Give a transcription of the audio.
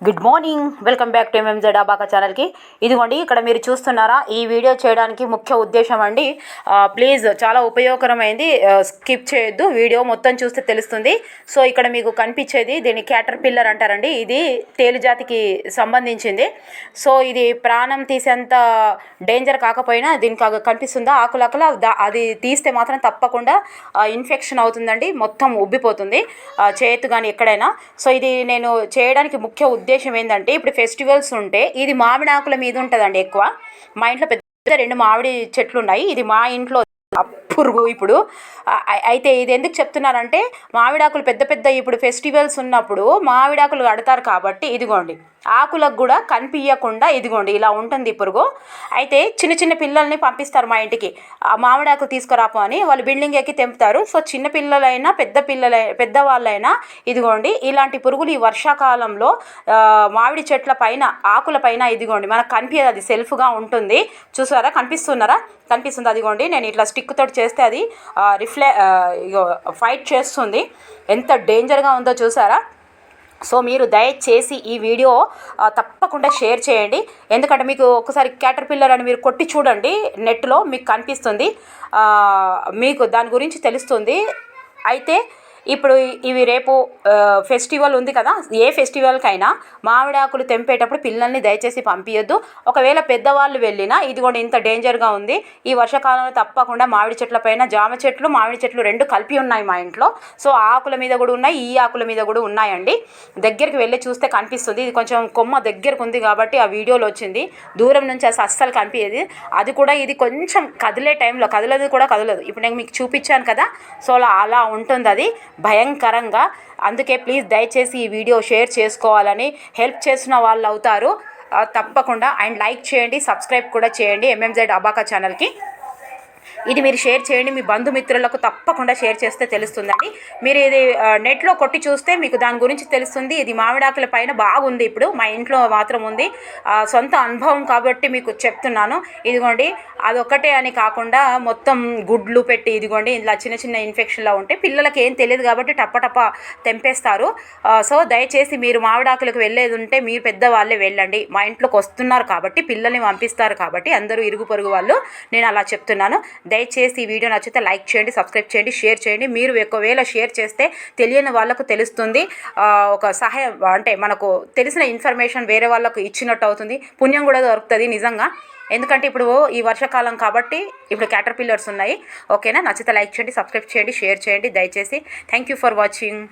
Good morning welcome back to MMZ abaca ఛానల్కి ఇదిగోండి ఇక్కడ మీరు చూస్తున్నారా ఈ వీడియో చేయడానికి ముఖ్య ఉద్దేశం అండి ప్లీజ్ చాలా ఉపయోగకరమైంది స్కిప్ చేయొద్దు. వీడియో మొత్తం చూస్తే తెలుస్తుంది. సో ఇక్కడ మీకు కనిపించేది దీన్ని క్యాటర్ పిల్లర్ అంటారండి. ఇది తేలు జాతికి సంబంధించింది. సో ఇది ప్రాణం తీసేంత డేంజర్ కాకపోయినా దీనికి కనిపిస్తుందా ఆకులకల దా- అది తీస్తే మాత్రం తప్పకుండా ఇన్ఫెక్షన్ అవుతుందండి. మొత్తం ఉబ్బిపోతుంది చేతు కానీ ఎక్కడైనా. సో ఇది నేను చేయడానికి ముఖ్య ఉద్దేశం ఉద్దేశం ఏంటంటే ఇప్పుడు ఫెస్టివల్స్ ఉంటే ఇది మామిడి ఆకుల మీద ఉంటుందండి ఎక్కువ. మా ఇంట్లో పెద్ద రెండు మామిడి చెట్లు ఉన్నాయి ఇది మా ఇంట్లో పురుగు ఇప్పుడు. అయితే ఇది ఎందుకు చెప్తున్నారంటే మామిడాకులు పెద్ద పెద్ద ఇప్పుడు ఫెస్టివల్స్ ఉన్నప్పుడు మామిడాకులు కడతారు కాబట్టి ఇదిగోండి. ఆకులకు కూడా కనిపించకుండా ఇదిగోండి ఇలా ఉంటుంది ఈ పురుగు. అయితే చిన్న చిన్న పిల్లల్ని పంపిస్తారు మా ఇంటికి. ఆ మామిడాకు తీసుకురాపో అని వాళ్ళు బిల్డింగ్ ఎక్కి తెంపుతారు. సో చిన్న పిల్లలైనా పెద్ద పిల్లలై పెద్దవాళ్ళైనా ఇదిగోండి ఇలాంటి పురుగులు ఈ వర్షాకాలంలో మామిడి చెట్ల పైన ఆకుల పైన ఇదిగోండి మనకు కనిపించదు అది సెల్ఫ్గా ఉంటుంది. చూసారా? కనిపిస్తున్నారా? కనిపిస్తుంది. అదిగోండి నేను ఇట్లా స్టిక్ తోటి చేస్తే అది రిఫ్లె ఫైట్ చేస్తుంది. ఎంత డేంజర్గా ఉందో చూసారా? సో మీరు దయచేసి ఈ వీడియో తప్పకుండా షేర్ చేయండి. ఎందుకంటే మీకు ఒకసారి క్యాటర్ పిల్లర్ అని మీరు కొట్టి చూడండి నెట్లో మీకు కనిపిస్తుంది. మీకు దాని గురించి తెలుస్తుంది. అయితే ఇప్పుడు ఇవి రేపు ఫెస్టివల్ ఉంది కదా ఏ ఫెస్టివల్కైనా మామిడాకులు తెంపేటప్పుడు పిల్లల్ని దయచేసి పంపించొద్దు ఒకవేళ పెద్దవాళ్ళు వెళ్ళినా ఇది కూడా ఇంత డేంజర్గా ఉంది. ఈ వర్షాకాలంలో తప్పకుండా మామిడి చెట్ల పైన జామ చెట్లు మామిడి చెట్లు రెండు కలిపి ఉన్నాయి మా ఇంట్లో. సో ఆ ఆకుల మీద కూడా ఉన్నాయి ఈ ఆకుల మీద కూడా ఉన్నాయండి. దగ్గరికి వెళ్ళి చూస్తే కనిపిస్తుంది. ఇది కొంచెం కొమ్మ దగ్గరకు ఉంది కాబట్టి ఆ వీడియోలో వచ్చింది. దూరం నుంచి అసలు అస్సలు కనిపించేది అది కూడా ఇది కొంచెం కదిలే టైంలో కదలదు కూడా కదలదు. ఇప్పుడు నేను మీకు చూపించాను కదా సో అలా అలా ఉంటుంది అది భయంకరంగా. అందుకే ప్లీజ్ దయచేసి ఈ వీడియో షేర్ చేసుకోవాలని హెల్ప్ చేసిన వాళ్ళు అవుతారు. తప్పకుండా. అండ్ లైక్ చేయండి సబ్స్క్రైబ్ కూడా చేయండి ఎంఎంజెడ్ అబాకా ఛానల్కి ఇది మీరు షేర్ చేయండి. మీ బంధుమిత్రులకు తప్పకుండా షేర్ చేస్తే తెలుస్తుందండి. మీరు ఇది నెట్లో కొట్టి చూస్తే మీకు దాని గురించి తెలుస్తుంది. ఇది మామిడాకుల పైన బాగుంది ఇప్పుడు. మా ఇంట్లో మాత్రం ఉంది. సొంత అనుభవం కాబట్టి మీకు చెప్తున్నాను. ఇదిగోండి అదొక్కటే అని కాకుండా మొత్తం గుడ్లు పెట్టి ఇదిగోండి ఇలా చిన్న చిన్న ఇన్ఫెక్షన్లా ఉంటే పిల్లలకి ఏం తెలియదు కాబట్టి టప్పటప్ప తెంపేస్తారు. సో దయచేసి మీరు మామిడాకులకు వెళ్ళేది ఉంటే మీరు పెద్దవాళ్ళే వెళ్ళండి. మా ఇంట్లోకి వస్తున్నారు కాబట్టి పిల్లల్ని పంపిస్తారు కాబట్టి అందరూ ఇరుగు పొరుగు వాళ్ళు. నేను అలా చెప్తున్నాను. దయచేసి ఈ వీడియో నచ్చితే లైక్ చేయండి సబ్స్క్రైబ్ చేయండి షేర్ చేయండి. మీరు ఒకవేళ షేర్ చేస్తే తెలియని వాళ్ళకు తెలుస్తుంది. ఒక సహాయం అంటే మనకు తెలిసిన ఇన్ఫర్మేషన్ వేరే వాళ్ళకు ఇచ్చినట్టు అవుతుంది. పుణ్యం కూడా దొరుకుతుంది నిజంగా. ఎందుకంటే ఇప్పుడు ఈ వర్షాకాలం కాబట్టి ఇప్పుడు క్యాటర్ పిల్లర్స్ ఉన్నాయి. ఓకేనా? నచ్చితే లైక్ చేయండి సబ్స్క్రైబ్ చేయండి షేర్ చేయండి. దయచేసి థ్యాంక్ యూ ఫర్ వాచింగ్.